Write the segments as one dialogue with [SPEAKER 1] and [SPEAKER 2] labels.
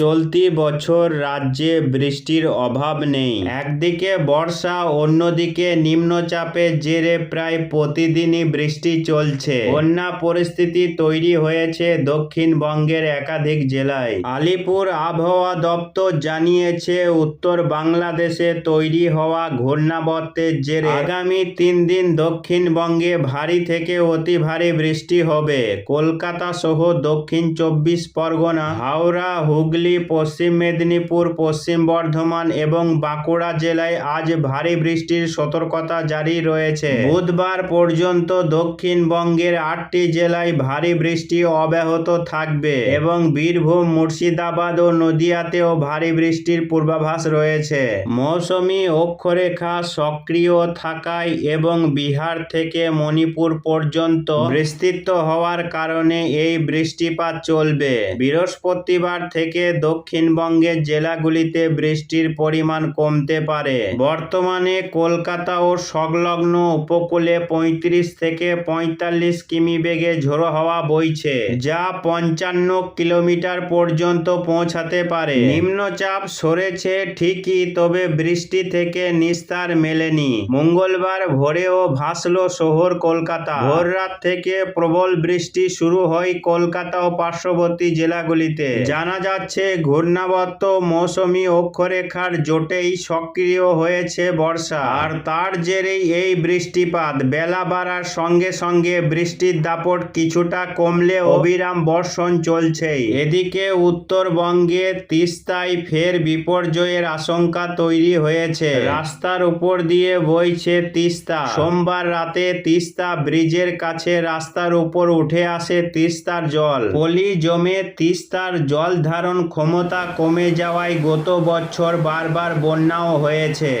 [SPEAKER 1] চলতি বছর রাজ্যে বৃষ্টির অভাব নেই। একদিকে বর্ষা, অন্যদিকে নিম্নচাপের জেরে প্রায় প্রতিদিনই বৃষ্টি চলছে। বন্যা পরিস্থিতি তৈরি হয়েছে দক্ষিণবঙ্গের একাধিক জেলায়। আলিপুর আবহাওয়া দপ্তর জানিয়েছে, উত্তর বাংলাদেশে তৈরি হওয়া ঘূর্ণাবর্তের জেরে আগামী তিন দিন দক্ষিণবঙ্গে ভারী থেকে অতি ভারী বৃষ্টি হবে। কলকাতা সহ দক্ষিণ চব্বিশ পরগনা, হাওড়া, হুগলি পশ্চিম মেদিনীপুর, পশ্চিম বর্ধমান এবং বাঁকুড়া জেলায় আজ ভারী বৃষ্টির সতর্কতা জারি রয়েছে। বুধবার পর্যন্ত দক্ষিণবঙ্গের আটটি জেলায় ভারী বৃষ্টি অব্যাহত থাকবে এবং বীরভূম, মুর্শিদাবাদ ও নদিয়াতেও ভারী বৃষ্টির পূর্বাভাস রয়েছে। মৌসুমি অক্ষরেখা সক্রিয় থাকায় এবং বিহার থেকে মণিপুর পর্যন্ত বিস্তৃত হওয়ার কারণে এই বৃষ্টিপাত চলবে। বৃহস্পতিবার থেকে দক্ষিণবঙ্গের জেলাগুলিতে বৃষ্টির পরিমাণ কমতে পারে। বর্তমানে কলকাতা ও সংলগ্ন উপকূলে পঁয়ত্রিশ থেকে পঁয়তাল্লিশ কিমি বেগে ঝোড়ো হাওয়া বইছে, যা পঞ্চান্ন কিলোমিটার পর্যন্ত পৌঁছাতে পারে। নিম্নচাপ সরেছে ঠিকই, তবে বৃষ্টি থেকে নিস্তার মেলেনি। মঙ্গলবার ভোরেও ভাসলো শহর কলকাতা। ভোর রাত থেকে প্রবল বৃষ্টি শুরু হয় কলকাতা ও পার্শ্ববর্তী জেলাগুলিতে। জানা যাচ্ছে ঘূর্ণাবর্ত মৌসুমি অক্ষরেখার জোটেই সক্রিয় হয়েছে বর্ষা। আর তার জেরেই এই বৃষ্টিপাত। বেলা বাড়ার সঙ্গে সঙ্গে বৃষ্টির দাপট কিছুটা কমলে অবিরাম বর্ষণ চলছেই। এদিকে উত্তরবঙ্গে তিস্তায় ফের বিপর্যয়ের আশঙ্কা তৈরি হয়েছে। রাস্তার উপর দিয়ে বইছে তিস্তা। সোমবার রাতে তিস্তা ব্রিজের কাছে রাস্তার উপর উঠে আসে তিস্তার জল। পলি জমে তিস্তার জল ধারণ ক্ষমতা কমে যাওয়ায় গত বছর বারবার বন্যাও হয়েছে।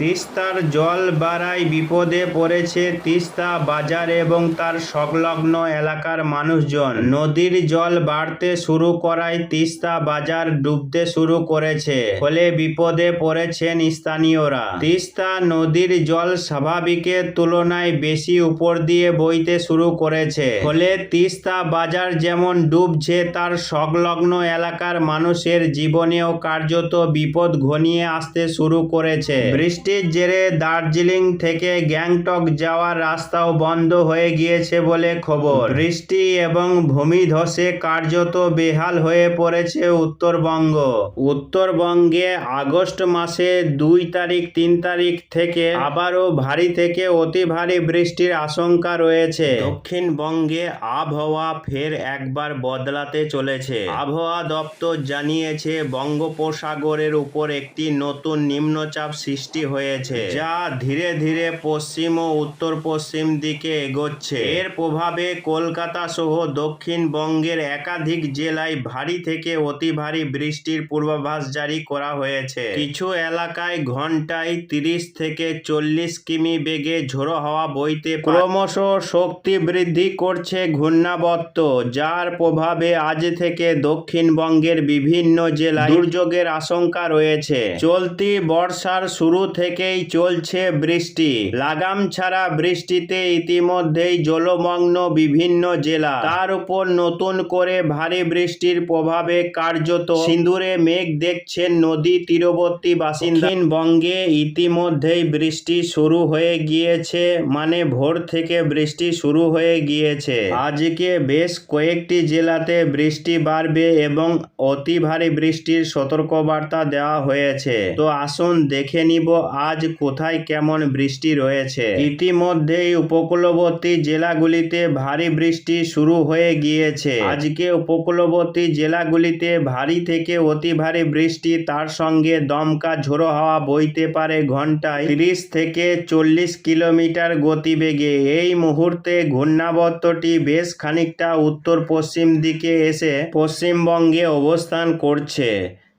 [SPEAKER 1] তিস্তার জল বাড়ায় বিপদে পড়েছে তিস্তা বাজার এবং তার সংলগ্ন এলাকার মানুষজন। নদীর জল বাড়তে শুরু করায় তিস্তা বাজার ডুবতে শুরু করেছে, ফলে বিপদে পড়েছেন স্থানীয়রা। তিস্তা নদীর জল স্বাভাবিকের তুলনায় বেশি উপর দিয়ে বইতে শুরু করেছে, ফলে তিস্তা বাজার যেমন ডুবছে, তার সংলগ্ন এলাকার মানুষের জীবনেও কার্যত বিপদ ঘনিয়ে আসতে শুরু করেছে। বৃষ্টির জেরে দার্জিলিং থেকে গ্যাংটক যাওয়ার রাস্তাও বন্ধ হয়ে গিয়েছে বলে খবর। বৃষ্টি এবং ভূমিধসে কার্যত বেহাল হয়ে পড়েছে উত্তরবঙ্গ। উত্তরবঙ্গে আগস্ট মাসে দুই তারিখ, তিন তারিখ থেকে আবারও ভারী থেকে অতি ভারী বৃষ্টির আশঙ্কা রয়েছে। দক্ষিণবঙ্গে আবহাওয়া ফের একবার বদলাতে চলেছে। আবহাওয়া দপ্তর জানিয়েছে, বঙ্গোপসাগরের উপর একটি নতুন নিম্নচাপ সৃষ্টি হয়েছে, যা ধীরে ধীরে পশ্চিম ও উত্তর পশ্চিম দিকে এগোচ্ছে। এর প্রভাবে কলকাতা সহ দক্ষিণবঙ্গের একাধিক জেলায় ভারী থেকে অতি ভারী বৃষ্টির পূর্বাভাস জারি করা হয়েছে। কিছু এলাকায় ঘন্টায় তিরিশ থেকে চল্লিশ কিমি বেগে ঝোড়ো হাওয়া বইতে ক্রমশ শক্তি বৃদ্ধি করছে ঘূর্ণাবর্ত, যার প্রভাবে আজ থেকে দক্ষিণবঙ্গের বিভিন্ন জেলায় দুর্যোগের আশঙ্কা রয়েছে। চলতি বর্ষার শুরু থেকেই চলছে বৃষ্টি। লাগাম ছাড়া বৃষ্টিতে ইতিমধ্যেই জলমগ্ন বিভিন্ন জেলা। তার উপর নতুন করে ভারী বৃষ্টির প্রভাবে কার্যত সিঁদুরে মেঘ দেখছেন নদী তীরবর্তী বাসিন্দা। বঙ্গে ইতিমধ্যেই বৃষ্টি শুরু হয়ে গিয়েছে মানে ভোর থেকে বৃষ্টি শুরু হয়ে গিয়েছে। আজকে বেশ কয়েকটি জেলাতে বৃষ্টি বাড়বে এবং অতি ভারী বৃষ্টির সতর্কবার্তা দেওয়া হয়েছে। তো আসুন দেখে নিব আজ কোথায় কেমন বৃষ্টি রয়েছে? ইতিমধ্যেই উপকূলবর্তী জেলাগুলিতে ভারী বৃষ্টি শুরু হয়ে গিয়েছে। আজকে উপকূলবর্তী জেলাগুলিতে ভারী থেকে অতি ভারী বৃষ্টি, তার সঙ্গে দমকা ঝোড়ো হাওয়া বইতে পারে ঘন্টায় তিরিশ থেকে চল্লিশ কিলোমিটার গতিবেগে। এই মুহূর্তে ঘূর্ণাবর্তটি বেশ খানিকটা উত্তর পশ্চিম দিকে এসে পশ্চিমবঙ্গে অবস্থান করছে।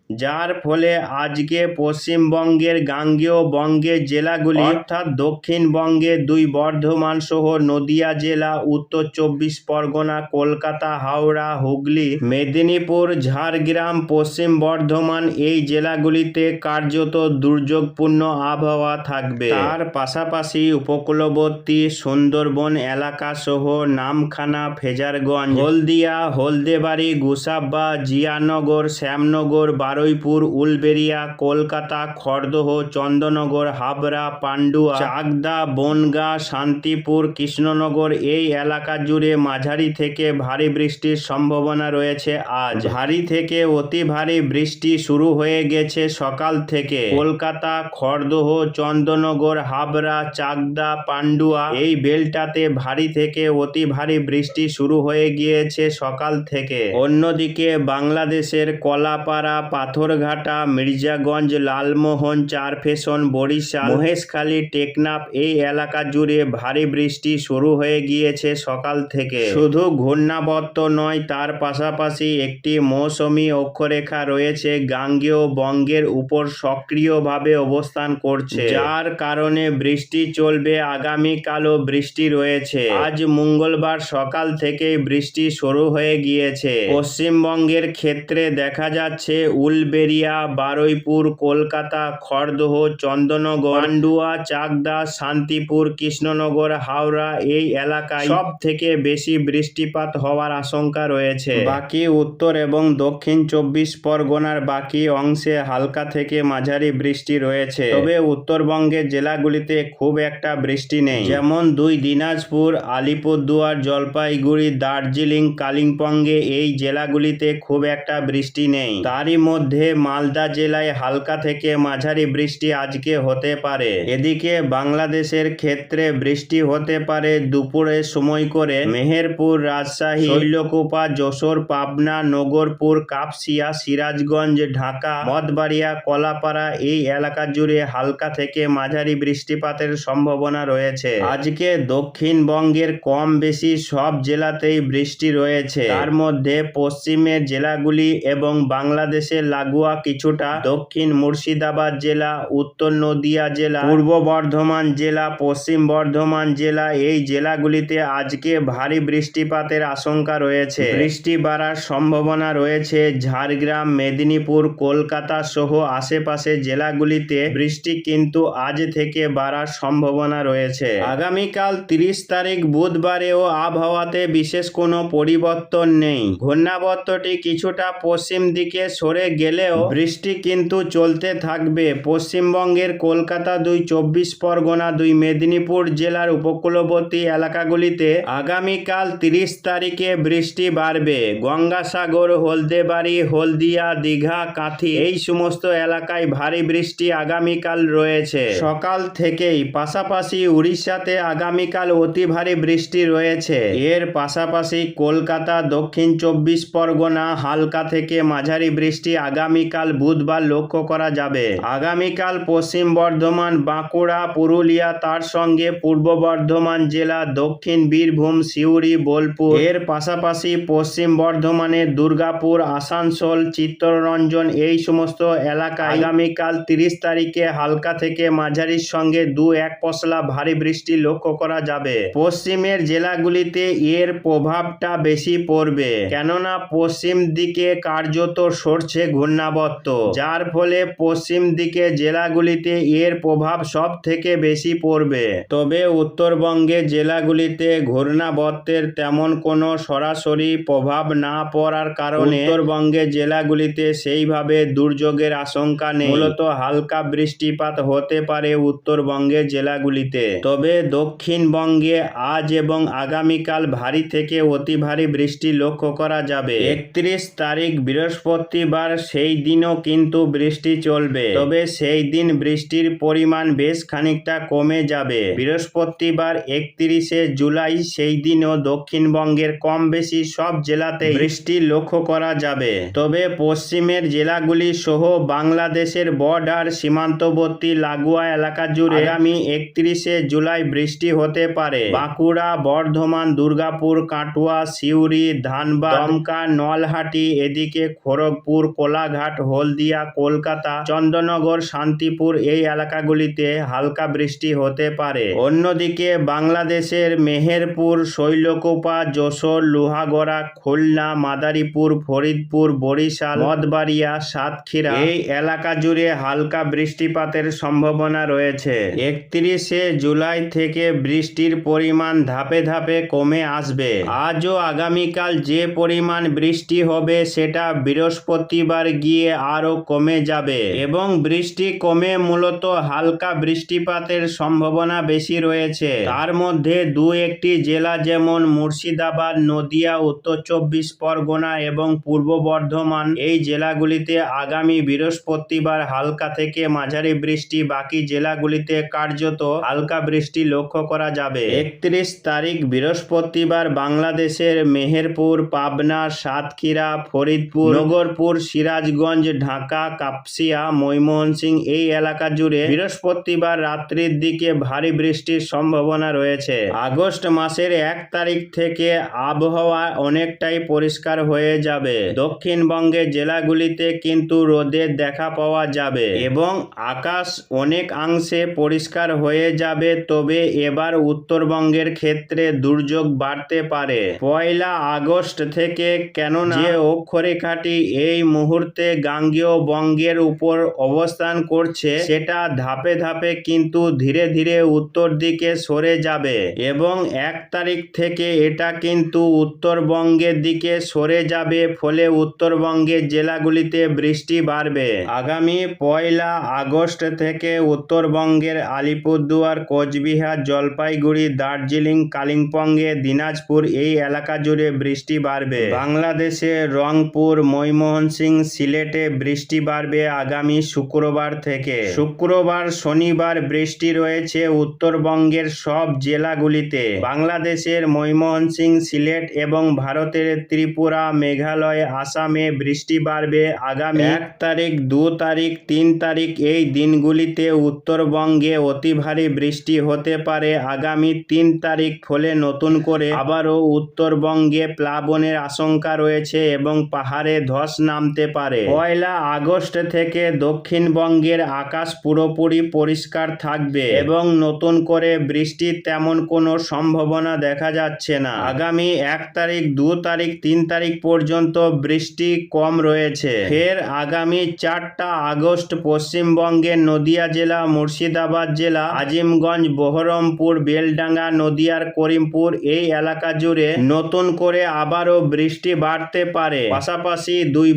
[SPEAKER 1] যার ফলে আজকে পশ্চিমবঙ্গের গাঙ্গেয় বঙ্গের জেলাগুলি অর্থাৎ দক্ষিণবঙ্গে দুই বর্ধমান সহ নদিয়া জেলা উত্তর চব্বিশ পরগনা কলকাতা হাওড়া হুগলি মেদিনীপুর ঝাড়গ্রাম পশ্চিম বর্ধমান এই জেলাগুলিতে কার্যত দুর্যোগপূর্ণ আবহাওয়া থাকবে। তার পাশাপাশি উপকূলবর্তী সুন্দরবন এলাকা সহ নামখানা ফেজারগঞ্জ হলদিয়া হলদেবাড়ি গুসাব্বা জিয়ানগর শ্যামনগর বারুইপুর উলবেরিয়া কলকাতা, খড়দহ, চন্দননগর, হাবড়া, পান্ডুয়া, চাকদা, বনগা, শান্তিপুর, কৃষ্ণনগর এই এলাকা জুড়ে মাঝারি থেকে ভারী বৃষ্টির সম্ভাবনা রয়েছে আজ। ভারী থেকে অতি ভারী বৃষ্টি শুরু হয়ে গেছে সকাল থেকে। কলকাতা, খড়দহ, চন্দননগর, হাবড়া, চাকদা, পান্ডুয়া এই বেলটাতে ভারী থেকে অতি ভারী বৃষ্টি শুরু হয়ে গিয়েছে সকাল থেকে। অন্যদিকে বাংলাদেশের কলাপাড়া পাথরঘাটা, মির্জাগঞ্জ, লালমোহন চারফেশন বরিশাল, মহেশখালী, টেকনাফ এই এলাকা জুড়ে ভারী বৃষ্টি শুরু হয়ে গিয়েছে সকাল থেকে। শুধু ঘূর্ণাবর্ত নয়, তার পাশাপাশি একটি মৌসুমি অক্ষরেখা রয়েছে, গাঙ্গেয় বঙ্গের উপর সক্রিয়ভাবে অবস্থান করছে। যার কারণে বৃষ্টি চলবে, আগামীকালও বৃষ্টি রয়েছে। আজ মঙ্গলবার সকাল থেকেই বৃষ্টি শুরু হয়ে গিয়েছে। পশ্চিমবঙ্গের ক্ষেত্রে দেখা যাচ্ছে উলবেরিয়া বারুইপুর, কলকাতা, খড়দহ, চন্দননগর, পান্ডুয়া, চাকদা, শান্তিপুর, কৃষ্ণনগর, হাওড়া এই এলাকায় সব থেকে বেশি বৃষ্টিপাত হওয়ার আশঙ্কা রয়েছে। বাকি উত্তর এবং দক্ষিণ চব্বিশ পরগনার বাকি অংশে হালকা থেকে মাঝারি বৃষ্টি রয়েছে। তবে উত্তরবঙ্গের জেলাগুলিতে খুব একটা বৃষ্টি নেই। যেমন দুই দিনাজপুর, আলিপুরদুয়ার, জলপাইগুড়ি, দার্জিলিং, কালিম্পংয়ে এই জেলাগুলিতে খুব একটা বৃষ্টি নেই। তারই মধ্যে মালদা জেলায় হালকা থেকে মাঝারি বৃষ্টি আজকে হতে পারে। এদিকে বাংলাদেশের ক্ষেত্রে বৃষ্টি হতে পারে দুপুরে সময় করে মেহেরপুর রাজশাহী শৈলকুপা যশোর পাবনা নগরপুর কাপসিয়া সিরাজগঞ্জ ঢাকা মঠবাড়িয়া কলাপাড়া এই এলাকা জুড়ে হালকা থেকে মাঝারি বৃষ্টিপাতের সম্ভাবনা রয়েছে। আজকে দক্ষিণবঙ্গের কম বেশি সব জেলাতেই বৃষ্টি রয়েছে। তার মধ্যে পশ্চিমের জেলাগুলি এবং বাংলাদেশের লাগোয়া কিছুটা দক্ষিণ মুর্শিদাবাদ জেলা, উত্তর নদিয়া জেলা, পূর্ব বর্ধমান জেলা, পশ্চিম বর্ধমান জেলা এই জেলাগুলিতে আজকে ভারী বৃষ্টিপাতের আশঙ্কা রয়েছে। বৃষ্টি বাড়ার সম্ভাবনা রয়েছে। ঝাড়গ্রাম, মেদিনীপুর, কলকাতা সহ আশেপাশে জেলাগুলিতে বৃষ্টি কিন্তু আজ থেকে বাড়ার সম্ভাবনা রয়েছে। আগামীকাল তিরিশ তারিখ বুধবারেও আবহাওয়াতে বিশেষ কোনো পরিবর্তন নেই। ঘূর্ণাবর্তটি কিছুটা পশ্চিম দিকে সরে গেলেও বৃষ্টি কিন্তু চলতে থাকবে। পশ্চিমবঙ্গের কলকাতা দুই চব্বিশ পরগনা দুই মেদিনীপুর জেলার উপকূলবর্তী এলাকাগুলিতে আগামীকাল তিরিশ তারিখে বৃষ্টি বাড়বে। গঙ্গাসাগর, হলদেবাড়ি, হলদিয়া, দীঘা, কাঁথি এই সমস্ত এলাকায় ভারী বৃষ্টি আগামীকাল রয়েছে। সকাল থেকেই পাশাপাশি উড়িষ্যাতে আগামীকাল অতি ভারী বৃষ্টি রয়েছে। এর পাশাপাশি কলকাতা, দক্ষিণ চব্বিশ পরগনা, হালকা থেকে মাঝারি বৃষ্টি আগামীকাল বুধবার লক্ষ্য করা যাবে। আগামীকাল পশ্চিম বর্ধমান, বাঁকুড়া, পুরুলিয়া, তার সঙ্গে পূর্ব বর্ধমান জেলা, দক্ষিণ বীরভূম, সিউড়ি, বোলপুর। এর পাশাপাশি পশ্চিম বর্ধমানের দুর্গাপুর, আসানসোল, চিত্তরঞ্জন এই সমস্ত এলাকায় আগামীকাল তিরিশ তারিখে হালকা থেকে মাঝারির সঙ্গে দু এক পশলা ভারী বৃষ্টি লক্ষ্য করা যাবে। পশ্চিমের জেলাগুলিতে এর প্রভাবটা বেশি পড়বে। কেননা পশ্চিম দিকে কার্যত সরছে ঘূর্ণাবর্ত, যার ফলে পশ্চিম দিকে জেলাগুলিতে এর প্রভাব সব থেকে বেশি পড়বে। তবে উত্তরবঙ্গে জেলাগুলিতে ঘূর্ণাবর্তের তেমন কোনো সরাসরি প্রভাব না পড়ার কারণে উত্তরবঙ্গে জেলাগুলিতে সেইভাবে দুর্যোগের আশঙ্কা নেই। মূলত হালকা বৃষ্টিপাত হতে পারে উত্তরবঙ্গের জেলাগুলিতে। তবে দক্ষিণবঙ্গে আজ এবং আগামীকাল ভারী থেকে অতি ভারী বৃষ্টি লক্ষ্য করা যাবে। একত্রিশ তারিখ বৃহস্পতিবার সেই দিনও কিন্তু বৃষ্টি চলবে। তবে সেই দিন বৃষ্টির পরিমাণ বেশ খানিকটা কমে যাবে। বৃহস্পতিবার একত্রিশে জুলাই সেই দিনও দক্ষিণবঙ্গের কম বেশি সব জেলাতে বৃষ্টি লক্ষ্য করা যাবে। তবে পশ্চিমের জেলাগুলি সহ বাংলাদেশের বর্ডার, সীমান্তবর্তী লাগোয়া এলাকা জুড়ে আগামী একত্রিশে জুলাই বৃষ্টি হতে পারে। বাঁকুড়া, বর্ধমান, দুর্গাপুর, কাটুয়া, সিউড়ি, ধানবাদ, দমকা, নলহাটি, এদিকে খড়গপুর কোলা কোলাঘাট, হলদিয়া, কলকাতা চন্দ্রনগর শান্তিপুর এই এলাকাগুলিতে হালকা বৃষ্টি হতে পারে। অন্যদিকে বাংলাদেশের মেহেরপুর, শৈলকোপা, যশোর, লোহাগড়া, খুলনা, মাদারীপুর, ফরিদপুর, বরিশাল মদবাড়িয়া সাতক্ষীরা এই এলাকা জুড়ে হালকা বৃষ্টিপাতের সম্ভাবনা রয়েছে। একত্রিশে জুলাই থেকে বৃষ্টির পরিমাণ ধাপে ধাপে কমে আসবে। আজ ও আগামীকাল যে পরিমাণ বৃষ্টি হবে সেটা বৃহস্পতিবার গিয়ে আরও কমে যাবে এবং বৃষ্টি কমে মূলত হালকা বৃষ্টিপাতের সম্ভাবনা বেশি রয়েছে। তার মধ্যে দু একটি জেলা যেমন মুর্শিদাবাদ, নদিয়া, উত্তর চব্বিশ পরগনা এবং পূর্ব বর্ধমান, এই জেলাগুলিতে আগামী বৃহস্পতিবার হালকা থেকে মাঝারি বৃষ্টি, বাকি জেলাগুলিতে কার্যত হালকা বৃষ্টি লক্ষ্য করা যাবে। একত্রিশ তারিখ বৃহস্পতিবার বাংলাদেশের মেহেরপুর, পাবনা, সাতক্ষীরা, ফরিদপুর, নগরপুর সিরাজগঞ্জ, ঢাকা, কাপসিয়া ময়মনসিং এই এলাকা জুড়ে বৃহস্পতিবার রাত্রির দিকে ভারী বৃষ্টির সম্ভাবনা রয়েছে। আগস্ট মাসের এক তারিখ থেকে আবহাওয়া অনেকটাই পরিষ্কার হয়ে যাবে। দক্ষিণবঙ্গে জেলাগুলিতে কিন্তু রোদের দেখা পাওয়া যাবে এবং আকাশ অনেকাংশে পরিষ্কার হয়ে যাবে, তবে এবার উত্তরবঙ্গের ক্ষেত্রে দুর্যোগ বাড়তে পারে। পয়লা আগস্ট থেকে কেননা যে অক্ষরেখাটি এই মুহূর্তে গাঙ্গেয় বঙ্গের উপর অবস্থান করছে, সেটা ধাপে ধাপে কিন্তু ধীরে ধীরে উত্তর দিকে সরে যাবে এবং এক তারিখ থেকে এটা কিন্তু উত্তরবঙ্গের দিকে সরে যাবে, ফলে উত্তরবঙ্গের জেলাগুলিতে বৃষ্টি বাড়বে। আগামী পয়লা আগস্ট থেকে উত্তরবঙ্গের আলিপুরদুয়ার, কোচবিহার, জলপাইগুড়ি, দার্জিলিং, কালিম্পংয়ে দিনাজপুর এই এলাকা জুড়ে বৃষ্টি বাড়বে। বাংলাদেশে রংপুর ময়মনসিং সিলেটে বৃষ্টি বাড়বে আগামী শুক্রবার থেকে। শুক্রবার শনিবার বৃষ্টি রয়েছে উত্তরবঙ্গের সব জেলাগুলিতে। বাংলাদেশের ময়মনসিং সিলেট এবং ভারতের ত্রিপুরা, মেঘালয়, আসামে বৃষ্টি বাড়বে আগামী এক তারিখ, দু তারিখ, তিন তারিখ এই দিনগুলিতে উত্তরবঙ্গে অতি ভারী বৃষ্টি হতে পারে। আগামী তিন তারিখ ফলে নতুন করে আবারও উত্তরবঙ্গে প্লাবনের আশঙ্কা রয়েছে এবং পাহাড়ে ধস নামতে পারে। পয়লা আগস্ট থেকে দক্ষিণবঙ্গের আকাশ পুরোপুরি পরিষ্কার থাকবে এবং নতুন করে বৃষ্টির তেমন কোনো সম্ভাবনা দেখা যাচ্ছে না। আগামী এক তারিখ, দু তারিখ, তিন তারিখ পর্যন্ত বৃষ্টি কম রয়েছে। ফের আগামী চারটা আগস্ট পশ্চিমবঙ্গের নদিয়া জেলা, মুর্শিদাবাদ জেলা, আজিমগঞ্জ, বহরমপুর, বেলডাঙ্গা, নদিয়ার করিমপুর এই এলাকা জুড়ে নতুন করে আবারও বৃষ্টি বাড়তে পারে। পাশাপাশি দুই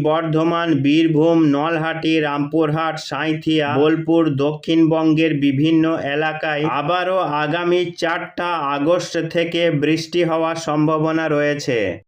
[SPEAKER 1] বর্ধমান, বীরভূম, নলহাটি, রামপুরহাট, সাঁইথিয়া, বোলপুর দক্ষিণবঙ্গের বিভিন্ন এলাকায় আবারও আগামী চারটা আগস্ট থেকে বৃষ্টি হওয়ার সম্ভাবনা রয়েছে।